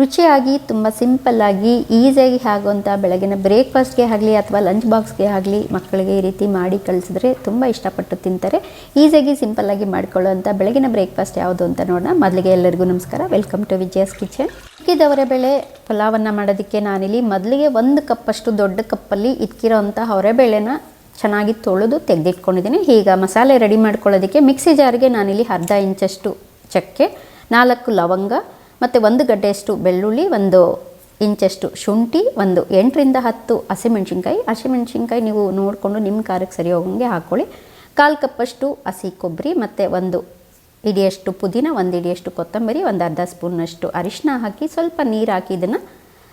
ರುಚಿಯಾಗಿ, ತುಂಬ ಸಿಂಪಲ್ಲಾಗಿ ಈಸಿಯಾಗಿ ಆಗುವಂಥ ಬೆಳಗಿನ ಬ್ರೇಕ್ಫಾಸ್ಟ್ಗೆ ಆಗಲಿ ಅಥವಾ ಲಂಚ್ ಬಾಕ್ಸ್ಗೆ ಆಗಲಿ ಮಕ್ಕಳಿಗೆ ಈ ರೀತಿ ಮಾಡಿ ಕಳಿಸಿದ್ರೆ ತುಂಬ ಇಷ್ಟಪಟ್ಟು ತಿಂತಾರೆ. ಈಸಿಯಾಗಿ ಸಿಂಪಲ್ಲಾಗಿ ಮಾಡಿಕೊಳ್ಳುವಂಥ ಬೆಳಗಿನ ಬ್ರೇಕ್ಫಾಸ್ಟ್ ಯಾವುದು ಅಂತ ನೋಡೋಣ. ಮೊದಲಿಗೆ ಎಲ್ಲರಿಗೂ ನಮಸ್ಕಾರ. ವೆಲ್ಕಮ್ ಟು ವಿಜಯಸ್ ಕಿಚನ್ ಇಕ್ಕಿದವರೆ ಬೆಳೆ ಪಲಾವನ್ನು ಮಾಡೋದಕ್ಕೆ ನಾನಿಲ್ಲಿ ಮೊದಲಿಗೆ ಒಂದು ಕಪ್ಪಷ್ಟು ದೊಡ್ಡ ಕಪ್ಪಲ್ಲಿ ಇಕ್ಕಿರೋಂಥ ಹೊರೆಬೇಳೆನ ಚೆನ್ನಾಗಿ ತೊಳೆದು ತೆಗೆದಿಟ್ಕೊಂಡಿದ್ದೀನಿ. ಈಗ ಮಸಾಲೆ ರೆಡಿ ಮಾಡ್ಕೊಳ್ಳೋದಕ್ಕೆ ಮಿಕ್ಸಿ ಜಾರಿಗೆ ನಾನಿಲ್ಲಿ ಅರ್ಧ ಇಂಚಷ್ಟು ಚಕ್ಕೆ, ನಾಲ್ಕು ಲವಂಗ ಮತ್ತು ಒಂದು ಗಡ್ಡೆಯಷ್ಟು ಬೆಳ್ಳುಳ್ಳಿ, ಒಂದು ಇಂಚಷ್ಟು ಶುಂಠಿ, ಒಂದು ಎಂಟರಿಂದ ಹತ್ತು ಹಸಿಮೆಣ್ಸಿನ್ಕಾಯಿ ಹಸಿಮೆಣ್ಸಿನ್ಕಾಯಿ ನೀವು ನೋಡಿಕೊಂಡು ನಿಮ್ಮ ಖಾರಕ್ಕೆ ಸರಿ ಹೋಗಂಗೆ ಹಾಕ್ಕೊಳ್ಳಿ ಕಾಲು ಕಪ್ಪಷ್ಟು ಹಸಿ ಕೊಬ್ಬರಿ ಮತ್ತು ಒಂದು ಇಡಿಯಷ್ಟು ಪುದೀನ, ಒಂದು ಇಡಿಯಷ್ಟು ಕೊತ್ತಂಬರಿ, ಒಂದು ಅರ್ಧ ಸ್ಪೂನಷ್ಟು ಅರಿಶಿನ ಹಾಕಿ ಸ್ವಲ್ಪ ನೀರು ಹಾಕಿ ಇದನ್ನು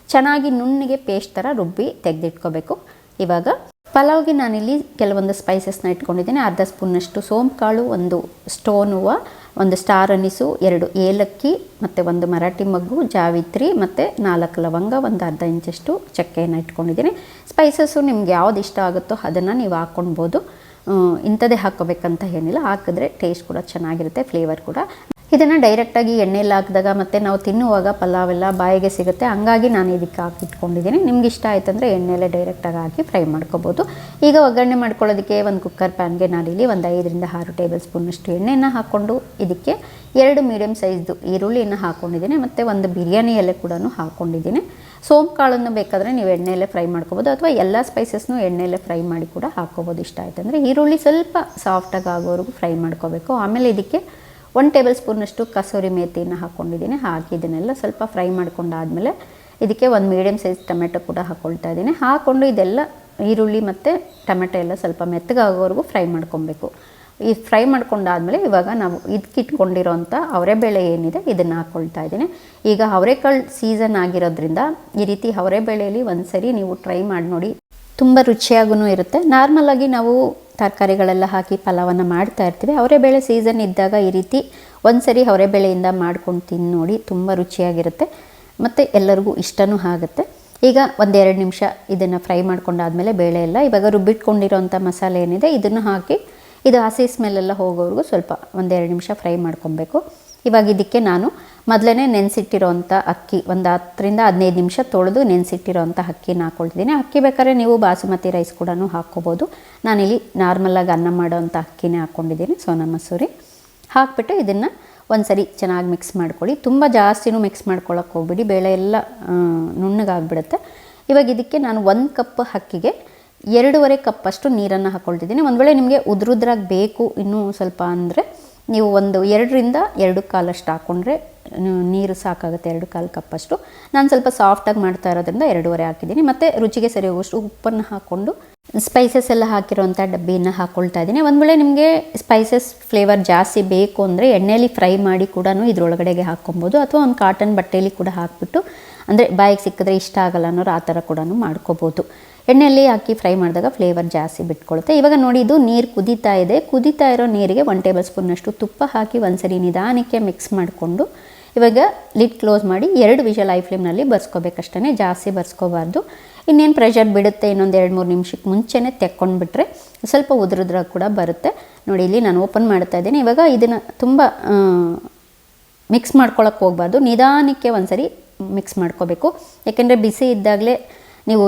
ಚೆನ್ನಾಗಿ ನುಣ್ಣಿಗೆ ಪೇಸ್ಟ್ ಥರ ರುಬ್ಬಿ ತೆಗೆದಿಟ್ಕೋಬೇಕು. ಇವಾಗ ಪಲಾವ್ಗೆ ನಾನಿಲ್ಲಿ ಕೆಲವೊಂದು ಸ್ಪೈಸಸ್ನ ಇಟ್ಕೊಂಡಿದ್ದೀನಿ. ಅರ್ಧ ಸ್ಪೂನಷ್ಟು ಸೋಂಪು ಕಾಳು ಒಂದು ಸ್ಟೋನ್ ಹೂವು ಒಂದು ಸ್ಟಾರ್ ಅನಿಸು, ಎರಡು ಏಲಕ್ಕಿ, ಮತ್ತು ಒಂದು ಮರಾಠಿ ಮಗ್ಗು, ಜಾವಿತ್ರಿ, ಮತ್ತು ನಾಲ್ಕು ಲವಂಗ, ಒಂದು ಅರ್ಧ ಇಂಚಷ್ಟು ಚಕ್ಕೆಯನ್ನು ಇಟ್ಕೊಂಡಿದ್ದೀನಿ. ಸ್ಪೈಸಸ್ಸು ನಿಮ್ಗೆ ಯಾವ್ದು ಇಷ್ಟ ಆಗುತ್ತೋ ಅದನ್ನು ನೀವು ಹಾಕ್ಕೊಳ್ಬೋದು ಇಂಥದ್ದೇ ಹಾಕ್ಕೋಬೇಕಂತ ಏನಿಲ್ಲ. ಹಾಕಿದ್ರೆ ಟೇಸ್ಟ್ ಕೂಡ ಚೆನ್ನಾಗಿರುತ್ತೆ ಫ್ಲೇವರ್ ಕೂಡ. ಇದನ್ನು ಡೈರೆಕ್ಟಾಗಿ ಎಣ್ಣೆಯಲ್ಲಿ ಹಾಕಿದಾಗ ಮತ್ತು ನಾವು ತಿನ್ನುವಾಗ ಪಲಾವೆಲ್ಲ ಬಾಯಿಗೆ ಸಿಗುತ್ತೆ. ಹಂಗಾಗಿ ನಾನು ಇದಕ್ಕೆ ಹಾಕಿ ಇಟ್ಕೊಂಡಿದ್ದೀನಿ ನಿಮ್ಗೆ ಇಷ್ಟ ಆಯ್ತಂದರೆ ಎಣ್ಣೆಯಲ್ಲೇ ಡೈರೆಕ್ಟಾಗಿ ಹಾಕಿ ಫ್ರೈ ಮಾಡ್ಕೋಬೋದು. ಈಗ ಒಗ್ಗರಣೆ ಮಾಡ್ಕೊಳ್ಳೋದಕ್ಕೆ ಒಂದು ಕುಕ್ಕರ್ ಪ್ಯಾನ್ಗೆ ನಾನಿಲ್ಲಿ ಒಂದು ಐದರಿಂದ ಆರು ಟೇಬಲ್ ಸ್ಪೂನಷ್ಟು ಎಣ್ಣೆಯನ್ನು ಹಾಕ್ಕೊಂಡು ಇದಕ್ಕೆ ಎರಡು ಮೀಡಿಯಮ್ ಸೈಜ್ದು ಈರುಳ್ಳಿಯನ್ನು ಹಾಕ್ಕೊಂಡಿದ್ದೀನಿ ಮತ್ತು ಒಂದು ಬಿರಿಯಾನಿ ಎಲೆ ಕೂಡ ಹಾಕ್ಕೊಂಡಿದ್ದೀನಿ ಸೋಂಪು ಕಾಳನ್ನು ಬೇಕಾದರೆ ನೀವು ಎಣ್ಣೆಯಲ್ಲೇ ಫ್ರೈ ಮಾಡ್ಕೋಬೋದು. ಅಥವಾ ಎಲ್ಲ ಸ್ಪೈಸಸ್ನು ಎಣ್ಣೆಯಲ್ಲೇ ಫ್ರೈ ಮಾಡಿ ಕೂಡ ಹಾಕ್ಕೋಬೋದು. ಇಷ್ಟ ಆಯ್ತು ಅಂದರೆ ಈರುಳ್ಳಿ ಸ್ವಲ್ಪ ಸಾಫ್ಟಾಗಿ ಆಗೋವರೆಗೂ ಫ್ರೈ ಮಾಡ್ಕೋಬೇಕು. ಆಮೇಲೆ ಇದಕ್ಕೆ ಒನ್ ಟೇಬಲ್ ಸ್ಪೂನಷ್ಟು ಕಸೂರಿ ಮೇಥಿಯನ್ನು ಹಾಕ್ಕೊಂಡಿದ್ದೀನಿ ಹಾಕಿ ಇದನ್ನೆಲ್ಲ ಸ್ವಲ್ಪ ಫ್ರೈ ಮಾಡ್ಕೊಂಡಾದಮೇಲೆ ಇದಕ್ಕೆ ಒಂದು ಮೀಡಿಯಮ್ ಸೈಜ್ ಟೊಮೆಟೊ ಕೂಡ ಹಾಕ್ಕೊಳ್ತಾ ಇದ್ದೀನಿ. ಹಾಕ್ಕೊಂಡು ಇದೆಲ್ಲ ಈರುಳ್ಳಿ ಮತ್ತು ಟೊಮೆಟೊ ಎಲ್ಲ ಸ್ವಲ್ಪ ಮೆತ್ತಗಾಗೋವರೆಗೂ ಫ್ರೈ ಮಾಡ್ಕೊಬೇಕು. ಈ ಫ್ರೈ ಮಾಡ್ಕೊಂಡಾದಮೇಲೆ ಇವಾಗ ನಾವು ಇದಕ್ಕಿಟ್ಕೊಂಡಿರೋಂಥ ಅವರೆಬೇಳೆ ಏನಿದೆ ಇದನ್ನು ಹಾಕ್ಕೊಳ್ತಾ ಇದ್ದೀನಿ. ಈಗ ಅವರೆಕಾಳು ಸೀಸನ್ ಆಗಿರೋದ್ರಿಂದ ಈ ರೀತಿ ಅವರೆಬೇಳೆಯಲ್ಲಿ ಒಂದು ಸರಿ ನೀವು ಟ್ರೈ ಮಾಡಿ ನೋಡಿ. ತುಂಬ ರುಚಿಯಾಗೂ ಇರುತ್ತೆ. ನಾರ್ಮಲಾಗಿ ನಾವು ತರಕಾರಿಗಳೆಲ್ಲ ಹಾಕಿ ಪಲಾವನ್ನು ಮಾಡ್ತಾ ಇರ್ತೀವಿ. ಅವರೆಬೇಳೆ ಸೀಸನ್ ಇದ್ದಾಗ ಈ ರೀತಿ ಒಂದು ಸರಿ ಅವರೆಬೇಳೆಯಿಂದ ಮಾಡ್ಕೊಂಡು ತಿಂದು ನೋಡಿ ತುಂಬ ರುಚಿಯಾಗಿರುತ್ತೆ. ಮತ್ತು ಎಲ್ಲರಿಗೂ ಇಷ್ಟನೂ ಆಗುತ್ತೆ. ಈಗ ಒಂದೆರಡು ನಿಮಿಷ ಇದನ್ನು ಫ್ರೈ ಮಾಡ್ಕೊಂಡಾದಮೇಲೆ ಬೇಳೆ ಎಲ್ಲ ಇವಾಗ ರುಬ್ಬಿಟ್ಕೊಂಡಿರೋಂಥ ಮಸಾಲೆ ಏನಿದೆ ಇದನ್ನು ಹಾಕಿ, ಇದು ಹಸಿ ಸ್ಮೆಲ್ಲೆಲ್ಲ ಹೋಗೋವರೆಗೂ ಸ್ವಲ್ಪ ಒಂದೆರಡು ನಿಮಿಷ ಫ್ರೈ ಮಾಡ್ಕೊಬೇಕು. ಇವಾಗ ಇದಕ್ಕೆ ನಾನು ಮೊದಲೇ ನೆನೆಸಿಟ್ಟಿರೋಂಥ ಅಕ್ಕಿ, ಒಂದು ಹತ್ತರಿಂದ ಹದಿನೈದು ನಿಮಿಷ ತೊಳೆದು ನೆನೆಸಿಟ್ಟಿರೋಂಥ ಅಕ್ಕಿನ ಹಾಕ್ಕೊಳ್ತಿದ್ದೀನಿ ಅಕ್ಕಿ ಬೇಕಾದ್ರೆ ನೀವು ಬಾಸುಮತಿ ರೈಸ್ ಕೂಡ ಹಾಕ್ಕೋಬೋದು. ನಾನಿಲ್ಲಿ ನಾರ್ಮಲಾಗಿ ಅನ್ನ ಮಾಡೋವಂಥ ಅಕ್ಕಿನೇ ಹಾಕ್ಕೊಂಡಿದ್ದೀನಿ. ಸೋನಾ ಮಸೂರಿ ಹಾಕ್ಬಿಟ್ಟು ಇದನ್ನು ಒಂದು ಸರಿ ಚೆನ್ನಾಗಿ ಮಿಕ್ಸ್ ಮಾಡ್ಕೊಳ್ಳಿ. ತುಂಬ ಜಾಸ್ತಿನೂ ಮಿಕ್ಸ್ ಮಾಡ್ಕೊಳ್ಳೋಕೆ ಹೋಗ್ಬಿಡಿ. ಬೇಳೆ ಎಲ್ಲ ನುಣ್ಣಗಾಗ್ಬಿಡುತ್ತೆ. ಇವಾಗ ಇದಕ್ಕೆ ನಾನು ಒಂದು ಕಪ್ ಅಕ್ಕಿಗೆ ಎರಡೂವರೆ ಕಪ್ಪಷ್ಟು ನೀರನ್ನು ಹಾಕ್ಕೊಳ್ತಿದ್ದೀನಿ ಒಂದು ವೇಳೆ ನಿಮಗೆ ಉದ್ರುದ್ರಾಗಿ ಬೇಕು ಇನ್ನೂ ಸ್ವಲ್ಪ ಅಂದರೆ ನೀವು ಒಂದು ಎರಡರಿಂದ ಎರಡು ಕಾಲಷ್ಟು ಹಾಕ್ಕೊಂಡ್ರೆ ನೀರು ಸಾಕಾಗುತ್ತೆ ಎರಡು ಕಾಲು ಕಪ್ಪಷ್ಟು. ನಾನು ಸ್ವಲ್ಪ ಸಾಫ್ಟಾಗಿ ಮಾಡ್ತಾ ಇರೋದ್ರಿಂದ ಎರಡೂವರೆ ಹಾಕಿದ್ದೀನಿ. ಮತ್ತು ರುಚಿಗೆ ಸರಿ ಹೋಗುವಷ್ಟು ಉಪ್ಪನ್ನು ಹಾಕ್ಕೊಂಡು ಸ್ಪೈಸಸ್ ಎಲ್ಲ ಹಾಕಿರೋಂಥ ಡಬ್ಬಿಯನ್ನು ಹಾಕ್ಕೊಳ್ತಾ ಇದ್ದೀನಿ. ಒಂದು ವೇಳೆ ನಿಮಗೆ ಸ್ಪೈಸಸ್ ಫ್ಲೇವರ್ ಜಾಸ್ತಿ ಬೇಕು ಅಂದರೆ ಎಣ್ಣೆಯಲ್ಲಿ ಫ್ರೈ ಮಾಡಿ ಕೂಡ ಇದರೊಳಗಡೆಗೆ ಹಾಕ್ಕೊಬೋದು. ಅಥವಾ ಒಂದು ಕಾಟನ್ ಬಟ್ಟೆಯಲ್ಲಿ ಕೂಡ ಹಾಕ್ಬಿಟ್ಟು, ಅಂದರೆ ಬಾಯಿಗೆ ಸಿಕ್ಕಿದ್ರೆ ಇಷ್ಟ ಆಗಲ್ಲ ಅನ್ನೋರು ಆ ಥರ ಕೂಡ ಮಾಡ್ಕೋಬೋದು. ಎಣ್ಣೆಯಲ್ಲಿ ಹಾಕಿ ಫ್ರೈ ಮಾಡಿದಾಗ ಫ್ಲೇವರ್ ಜಾಸ್ತಿ ಬಿಟ್ಕೊಳುತ್ತೆ. ಇವಾಗ ನೋಡಿ, ಇದು ನೀರು ಕುದೀತಾ ಇದೆ. ಕುದೀತಾ ಇರೋ ನೀರಿಗೆ ಒನ್ ಟೇಬಲ್ ಸ್ಪೂನಷ್ಟು ತುಪ್ಪ ಹಾಕಿ ಒಂದ್ಸರಿ ನಿಧಾನಕ್ಕೆ ಮಿಕ್ಸ್ ಮಾಡಿಕೊಂಡು, ಇವಾಗ ಲಿಡ್ ಕ್ಲೋಸ್ ಮಾಡಿ ಎರಡು ವಿಷಲ್ ಐ ಫ್ಲೇಮ್ನಲ್ಲಿ ಬರ್ಸ್ಕೋಬೇಕಷ್ಟೇ ಜಾಸ್ತಿ ಬರ್ಸ್ಕೋಬಾರ್ದು. ಇನ್ನೇನು ಪ್ರೆಷರ್ ಬಿಡುತ್ತೆ ಇನ್ನೊಂದು ಎರಡು ಮೂರು ನಿಮಿಷಕ್ಕೆ ಮುಂಚೆನೇ ತೆಕ್ಕೊಂಡ್ಬಿಟ್ರೆ ಸ್ವಲ್ಪ ಉದುರಿದ್ರೆ ಕೂಡ ಬರುತ್ತೆ. ನೋಡಿ, ಇಲ್ಲಿ ನಾನು ಓಪನ್ ಮಾಡ್ತಾ ಇದ್ದೀನಿ. ಇವಾಗ ಇದನ್ನು ತುಂಬ ಮಿಕ್ಸ್ ಮಾಡ್ಕೊಳಕ್ಕೆ ಹೋಗ್ಬಾರ್ದು. ನಿಧಾನಕ್ಕೆ ಒಂದ್ಸರಿ ಮಿಕ್ಸ್ ಮಾಡ್ಕೋಬೇಕು. ಯಾಕೆಂದರೆ ಬಿಸಿ ಇದ್ದಾಗಲೇ ನೀವು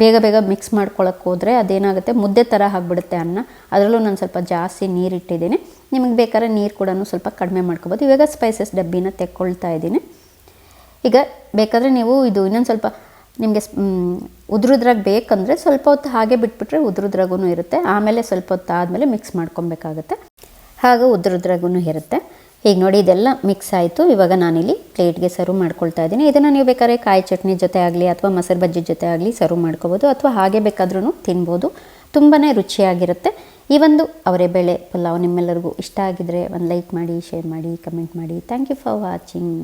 ಬೇಗ ಬೇಗ ಮಿಕ್ಸ್ ಮಾಡ್ಕೊಳಕ್ಕೆ ಹೋದರೆ ಅದೇನಾಗುತ್ತೆ? ಮುದ್ದೆ ಥರ ಆಗಿಬಿಡುತ್ತೆ ಅನ್ನ. ಅದರಲ್ಲೂ ನಾನು ಸ್ವಲ್ಪ ಜಾಸ್ತಿ ನೀರು ಇಟ್ಟಿದ್ದೀನಿ. ನಿಮಗೆ ಬೇಕಾದ್ರೆ ನೀರು ಕೂಡ ಸ್ವಲ್ಪ ಕಡಿಮೆ ಮಾಡ್ಕೋಬೋದು. ಇವಾಗ ಸ್ಪೈಸಸ್ ಡಬ್ಬಿನ ತೆಕ್ಕೊಳ್ತಾ ಇದ್ದೀನಿ. ಈಗ ಬೇಕಾದರೆ ನೀವು ಇದು ಇನ್ನೊಂದು ಸ್ವಲ್ಪ, ನಿಮಗೆ ಉದುರುದ್ರಾಗ ಬೇಕಂದರೆ ಸ್ವಲ್ಪ ಹೊತ್ತು ಹಾಗೆ ಬಿಟ್ಬಿಟ್ರೆ ಉದುರುದ್ರಾಗೂ ಇರುತ್ತೆ. ಆಮೇಲೆ ಸ್ವಲ್ಪ ಹೊತ್ತು ಆದಮೇಲೆ ಮಿಕ್ಸ್ ಮಾಡ್ಕೊಬೇಕಾಗುತ್ತೆ. ಹಾಗೆ ಉದುರುದ್ರಾಗೂ ಇರುತ್ತೆ. ಈಗ ನೋಡಿ, ಇದೆಲ್ಲ ಮಿಕ್ಸ್ ಆಯಿತು. ಇವಾಗ ನಾನಿಲ್ಲಿ ಪ್ಲೇಟ್ಗೆ ಸರ್ವ್ ಮಾಡ್ಕೊಳ್ತಾ ಇದ್ದೀನಿ. ಇದನ್ನು ನೀವು ಬೇಕಾದ್ರೆ ಕಾಯಿ ಚಟ್ನಿ ಜೊತೆ ಆಗಲಿ ಅಥವಾ ಮೊಸರು ಬಜ್ಜಿ ಜೊತೆ ಆಗಲಿ ಸರ್ವ್ ಮಾಡ್ಕೋಬೋದು. ಅಥವಾ ಹಾಗೆ ಬೇಕಾದ್ರೂ ತಿನ್ಬೋದು. ತುಂಬಾ ರುಚಿಯಾಗಿರುತ್ತೆ. ಈ ಒಂದು ಅವರೆಬೇಳೆ ಪಲಾವ್ ನಿಮ್ಮೆಲ್ಲರಿಗೂ ಇಷ್ಟ ಆಗಿದ್ರೆ ಒಂದು ಲೈಕ್ ಮಾಡಿ ಶೇರ್ ಮಾಡಿ ಕಮೆಂಟ್ ಮಾಡಿ. Thank you for watching